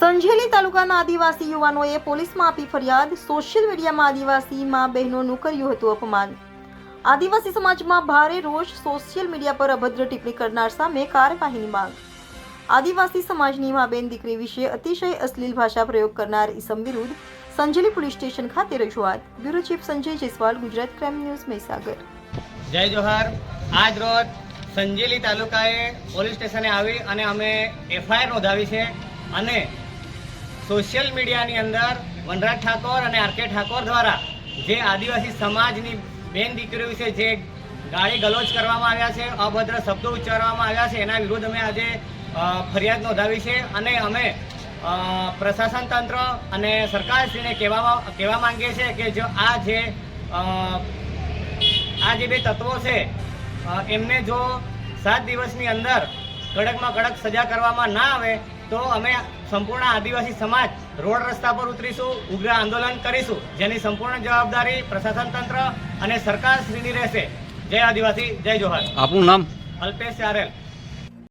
સંજેલી તાલુકાના આદિવાસી યુવાનોએ પોલીસમાં આપી ફરિયાદ. સોશિયલ મીડિયામાં આદિવાસી માં બહેનોનું કર્યું હતું અપમાન. આદિવાસી સમાજમાં ભારે રોષ સોશિયલ મીડિયા પર અભદ્ર ટિપ્પણી કરનાર સામે કાર્યવાહીની માંગ. આદિવાસી સમાજની માં બેન દીકરી વિશે અતિશય અશ્લીલ ભાષા પ્રયોગ કરનાર ઇસમ વિરુદ્ધ સંજેલી પોલીસ સ્ટેશન ખાતે રજૂઆત. Bureau chief Sanjay Jaiswal, Gujarat crime news, Mahisagar. જય જોહર. આજ રોજ સંજેલી તાલુકાએ પોલીસ સ્ટેશને આવી અને અમે એફઆઈઆર નોંધાવી છે અને સોશિયલ મીડિયાની અંદર વનરાજ ઠાકોર અને આર કે ઠાકોર દ્વારા જે આદિવાસી સમાજની બેન દીકરીઓ વિશે જે ગાળી ગલોચ કરવામાં આવ્યા છે, અભદ્ર શબ્દો ઉચ્ચારવામાં આવ્યા છે, એના વિરુદ્ધ અમે આજે ફરિયાદ નોંધાવી છે અને અમે પ્રશાસન તંત્ર અને સરકારશ્રીને કહેવામાં, કહેવા માંગીએ છીએ કે જો આ જે આ જે બે તત્વો છે એમને જો સાત દિવસની અંદર કડકમાં કડક સજા કરવામાં ના આવે તો અમે સંપૂર્ણ આદિવાસી સમાજ રોડ રસ્તા પર ઉતરીશું ઉગ્ર આંદોલન કરીશું જેની સંપૂર્ણ જવાબદારી પ્રશાસન તંત્ર અને સરકારશ્રીની રહેશે. જય આદિવાસી જય જોહર. આપનું નામ? અલ્પેશ ચારેલ